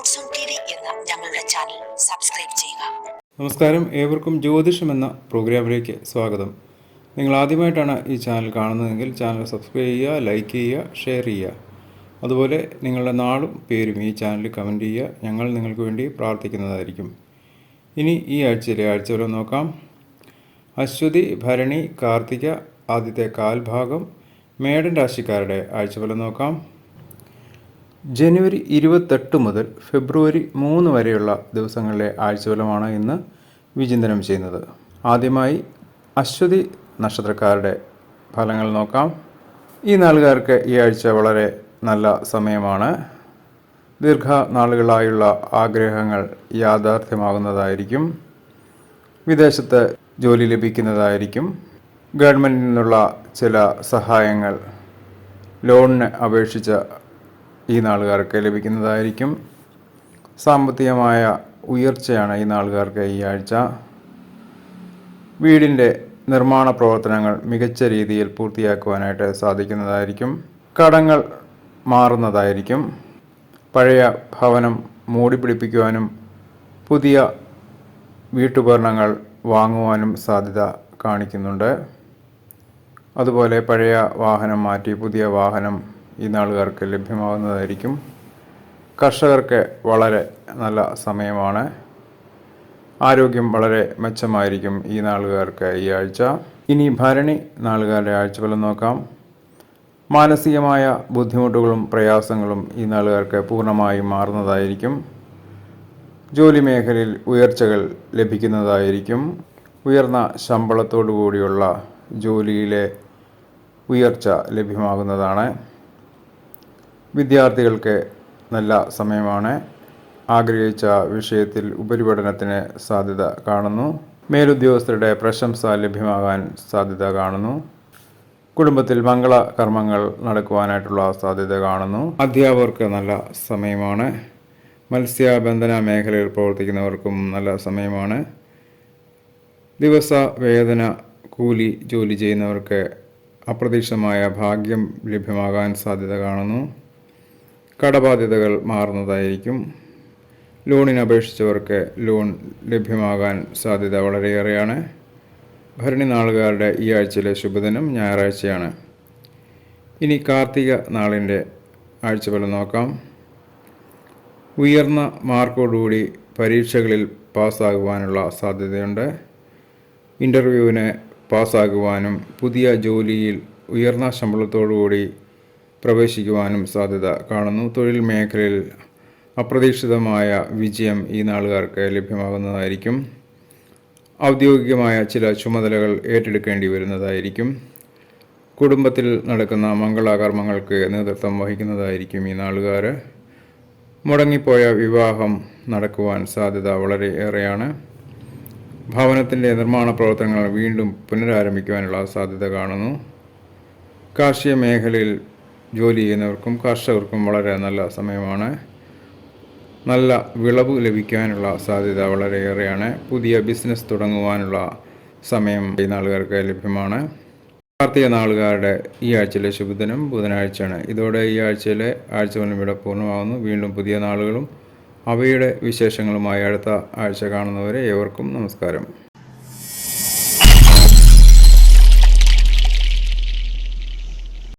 എന്ന ഞങ്ങളുടെ channel subscribe ചെയ്യുക നമസ്കാരം. ഏവർക്കും ജ്യോതിഷം എന്ന പ്രോഗ്രാമിലേക്ക് സ്വാഗതം. നിങ്ങൾ ആദ്യമായിട്ടാണ് ഈ ചാനൽ കാണുന്നതെങ്കിൽ ചാനൽ സബ്സ്ക്രൈബ് ചെയ്യുക ലൈക്ക് ചെയ്യുക ഷെയർ ചെയ്യുക. അതുപോലെ നിങ്ങളുടെ നാളും പേരും ഈ ചാനലിൽ കമന്റ് ചെയ്യുക. ഞങ്ങൾ നിങ്ങൾക്ക് വേണ്ടി പ്രാർത്ഥിക്കുന്നതായിരിക്കും. ഇനി ഈ ആഴ്ചയിലെ ആഴ്ചകൾ നോക്കാം. അശ്വതി ഭരണി കാർത്തിക ആദ്യത്തെ കാൽഭാഗം മേടൻ രാശിക്കാരുടെ ആഴ്ചഫലം നോക്കാം. ജനുവരി ഇരുപത്തെട്ട് മുതൽ ഫെബ്രുവരി മൂന്ന് വരെയുള്ള ദിവസങ്ങളിലെ ആഴ്ചവലമാണ് ഇന്ന് വിചിന്തനം ചെയ്യുന്നത്. ആദ്യമായി അശ്വതി നക്ഷത്രക്കാരുടെ ഫലങ്ങൾ നോക്കാം. ഈ നാളുകാർക്ക് ഈ ആഴ്ച വളരെ നല്ല സമയമാണ്. ദീർഘനാളുകളായുള്ള ആഗ്രഹങ്ങൾ യാഥാർത്ഥ്യമാകുന്നതായിരിക്കും. വിദേശത്ത് ജോലി ലഭിക്കുന്നതായിരിക്കും. ഗവൺമെന്റിൽ നിന്നുള്ള ചില സഹായങ്ങൾ ലോണിന് അപേക്ഷിച്ച ഈ നാളുകാർക്ക് ലഭിക്കുന്നതായിരിക്കും. സാമ്പത്തികമായ ഉയർച്ചയാണ് ഈ നാളുകാർക്ക് ഈ ആഴ്ച. വീടിന്റെ നിർമ്മാണ പ്രവർത്തനങ്ങൾ മികച്ച രീതിയിൽ പൂർത്തിയാക്കുവാനായിട്ട് സാധിക്കുന്നതായിരിക്കും. കടങ്ങൾ മാറുന്നതായിരിക്കും. പഴയ ഭവനം മൂടി പിടിപ്പിക്കുവാനും പുതിയ വീട്ടുപകരണങ്ങൾ വാങ്ങുവാനും സാധ്യത കാണിക്കുന്നുണ്ട്. അതുപോലെ പഴയ വാഹനം മാറ്റി പുതിയ വാഹനം ഈ നാളുകാർക്ക് ലഭ്യമാകുന്നതായിരിക്കും കർഷകർക്ക് വളരെ നല്ല സമയമാണ്. ആരോഗ്യം വളരെ മെച്ചമായിരിക്കും ഈ നാളുകാർക്ക് ഈ ആഴ്ച. ഇനി ഭരണി നാളുകാരുടെ ആഴ്ചഫലം നോക്കാം. മാനസികമായ ബുദ്ധിമുട്ടുകളും പ്രയാസങ്ങളും ഈ നാളുകാർക്ക് പൂർണമായും മാറുന്നതായിരിക്കും. ജോലി മേഖലയിൽ ഉയർച്ചകൾ ലഭിക്കുന്നതായിരിക്കും. ഉയർന്ന ശമ്പളത്തോടു കൂടിയുള്ള ജോലിയിലെ ഉയർച്ച ലഭ്യമാകുന്നതാണ്. വിദ്യാർത്ഥികൾക്ക് നല്ല സമയമാണ്. ആഗ്രഹിച്ച വിഷയത്തിൽ ഉപരിപഠനത്തിന് സാധ്യത കാണുന്നു. മേലുദ്യോഗസ്ഥരുടെ പ്രശംസ ലഭ്യമാകാൻ സാധ്യത കാണുന്നു. കുടുംബത്തിൽ മംഗള കർമ്മങ്ങൾ നടക്കുവാനായിട്ടുള്ള സാധ്യത കാണുന്നു. അധ്യാപകർക്ക് നല്ല സമയമാണ്. മത്സ്യബന്ധന മേഖലയിൽ പ്രവർത്തിക്കുന്നവർക്കും നല്ല സമയമാണ്. ദിവസ വേതന കൂലി ജോലി ചെയ്യുന്നവർക്ക് അപ്രതീക്ഷിതമായ ഭാഗ്യം ലഭ്യമാകാൻ സാധ്യത കാണുന്നു. കടബാധ്യതകൾ മാറുന്നതായിരിക്കും. ലോണിന് അപേക്ഷിച്ചവർക്ക് ലോൺ ലഭ്യമാകാൻ സാധ്യത വളരെയേറെയാണ്. ഭരണി നാളുകാരുടെ ഈ ആഴ്ചയിലെ ശുഭദിനം ഞായറാഴ്ചയാണ്. ഇനി കാർത്തിക നാളിന്റെ ആഴ്ചഫലം നോക്കാം. ഉയർന്ന മാർക്കോടുകൂടി പരീക്ഷകളിൽ പാസ്സാകുവാനുള്ള സാധ്യതയുണ്ട്. ഇന്റർവ്യൂവിന് പാസ്സാകുവാനും പുതിയ ജോലിയിൽ ഉയർന്ന ശമ്പളത്തോടുകൂടി പ്രവേശിക്കുവാനും സാധ്യത കാണുന്നു. തൊഴിൽ മേഖലയിൽ അപ്രതീക്ഷിതമായ വിജയം ഈ നാളുകാർക്ക് ലഭ്യമാകുന്നതായിരിക്കും. ഔദ്യോഗികമായ ചില ചുമതലകൾ ഏറ്റെടുക്കേണ്ടി വരുന്നതായിരിക്കും. കുടുംബത്തിൽ നടക്കുന്ന മംഗളാകർമ്മങ്ങൾക്ക് നേതൃത്വം വഹിക്കുന്നതായിരിക്കും ഈ നാളുകാർ. മുടങ്ങിപ്പോയ വിവാഹം നടക്കുവാൻ സാധ്യത വളരെ ഏറെയാണ്. ഭവനത്തിന്റെ നിർമ്മാണ പ്രവർത്തനങ്ങൾ വീണ്ടും പുനരാരംഭിക്കുവാനുള്ള സാധ്യത കാണുന്നു. കാർഷിക മേഖലയിൽ ജോലി ചെയ്യുന്നവർക്കും കർഷകർക്കും വളരെ നല്ല സമയമാണ്. നല്ല വിളവ് ലഭിക്കാനുള്ള സാധ്യത വളരെയേറെയാണ്. പുതിയ ബിസിനസ് തുടങ്ങുവാനുള്ള സമയം ഈ നാളുകാർക്ക് ലഭ്യമാണ്. കാർത്തിക നാളുകാരുടെ ഈ ആഴ്ചയിലെ ശുഭദിനം ബുധനാഴ്ചയാണ്. ഇതോടെ ഈ ആഴ്ചയിലെ ആഴ്ചകളും ഇവിടെ പൂർണമാകുന്നു. വീണ്ടും പുതിയ നാളുകളും അവയുടെ വിശേഷങ്ങളുമായി അടുത്ത ആഴ്ച കാണുന്നവരെ ഏവർക്കും നമസ്കാരം.